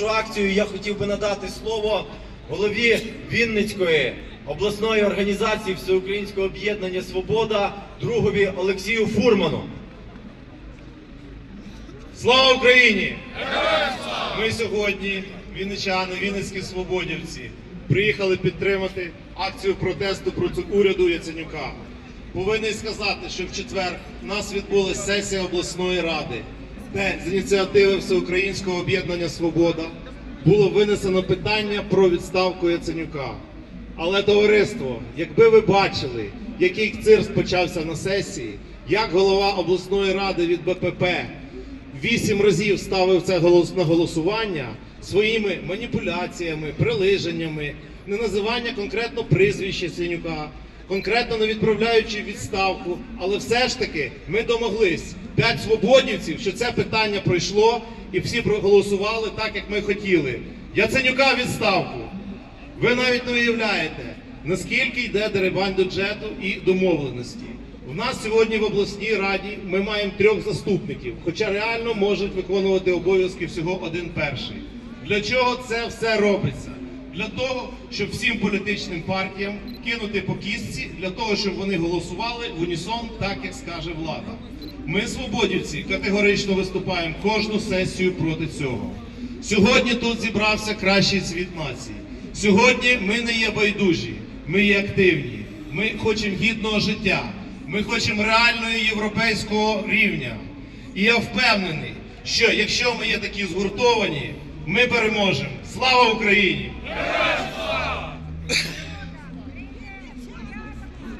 Нашу акцію я хотів би надати слово голові Вінницької обласної організації Всеукраїнського об'єднання Свобода другові Олексію Фурману. Слава Україні! Ми сьогодні, вінничани, вінницькі свободівці, приїхали підтримати акцію протесту проти уряду Яценюка. Повинен сказати, що в четвер у нас відбулася сесія обласної ради, де з ініціативи Всеукраїнського об'єднання Свобода було винесено питання про відставку Яценюка. Але товариство, якби ви бачили, який цирк почався на сесії, як голова обласної ради від БПП вісім разів ставив це на голосування своїми маніпуляціями, прилиженнями, не називання конкретно прізвища Синюка, конкретно не відправляючи відставку. Але все ж таки ми домоглись п'ять свободівців, що це питання пройшло, і всі проголосували так, як ми хотіли. Яценюка відставку. Ви навіть не уявляєте, наскільки йде дерибань бюджету і домовленості. У нас сьогодні в обласній раді ми маємо трьох заступників, хоча реально можуть виконувати обов'язки всього один перший. Для чого це все робиться? Для того, щоб всім політичним партіям кинути по кістці, для того, щоб вони голосували в унісон, так як скаже влада. Ми, свободівці, категорично виступаємо кожну сесію проти цього. Сьогодні тут зібрався кращий світ нації. Сьогодні ми не є байдужі, ми є активні. Ми хочемо гідного життя. Ми хочемо реального європейського рівня. І я впевнений, що якщо ми є такі згуртовані, ми переможемо! Слава Україні! Героям слава!